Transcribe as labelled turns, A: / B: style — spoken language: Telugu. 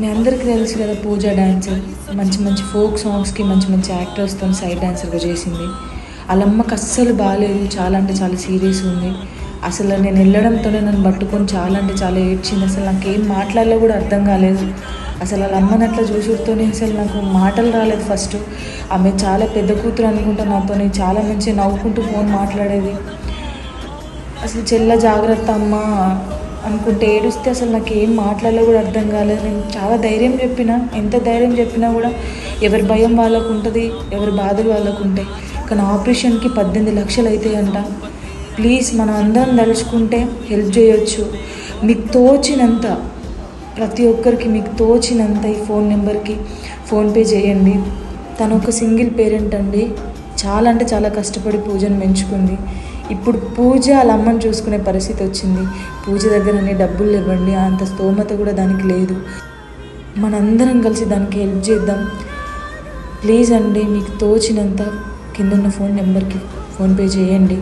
A: మీ అందరికీ తెలుసు కదా పూజ డాన్సర్ మంచి మంచి ఫోక్ సాంగ్స్కి మంచి మంచి యాక్టర్స్తో సైడ్ డాన్సర్గా చేసింది. వాళ్ళ అమ్మకి అస్సలు బాగాలేదు చాలా అంటే చాలా సీరియస్ ఉంది. అసలు నేను వెళ్ళడంతోనే నన్ను పట్టుకొని చాలా అంటే చాలా ఏడ్చింది. అసలు నాకేం మాట్లాడాలో కూడా అర్థం కాలేదు. అసలు వాళ్ళ అమ్మని అట్లా చూసుడుతోనే అసలు నాకు మాటలు రాలేదు ఫస్ట్. ఆమె చాలా పెద్ద కూతురు అనుకుంటా నాతోని చాలా మంచిగా నవ్వుకుంటూ ఫోన్ మాట్లాడేది. అసలు చెల్ల జాగ్రత్త అమ్మ. అనుకుంటే ఏడుస్తే అసలు నాకు ఏం మాట్లాడాలో కూడా అర్థం కాలేదు. నేను చాలా ధైర్యం చెప్పిన ఎంత ధైర్యం చెప్పినా కూడా ఎవరి భయం వాళ్ళకు ఉంటుంది ఎవరి బాధలు వాళ్ళకు ఉంటాయి. కానీ ఆపరేషన్కి పద్దెనిమిది లక్షలు అవుతాయంట ప్లీజ్ మనం అందరం తలుచుకుంటే హెల్ప్ చేయొచ్చు. మీకు తోచినంత ప్రతి ఒక్కరికి మీకు తోచినంత ఈ ఫోన్ నెంబర్కి ఫోన్పే చేయండి. తను ఒక సింగిల్ పేరెంట్ అండి. చాలా అంటే చాలా కష్టపడి పూజను పెంచుకుంది. ఇప్పుడు పూజ వాళ్ళ అమ్మని చూసుకునే పరిస్థితి వచ్చింది. పూజ దగ్గర అన్ని డబ్బులు ఇవ్వండి అంత స్తోమత కూడా దానికి లేదు. మనందరం కలిసి దానికి హెల్ప్ చేద్దాం. ప్లీజ్ అండి మీకు తోచినంత కింద ఉన్న ఫోన్ నెంబర్కి ఫోన్పే చేయండి.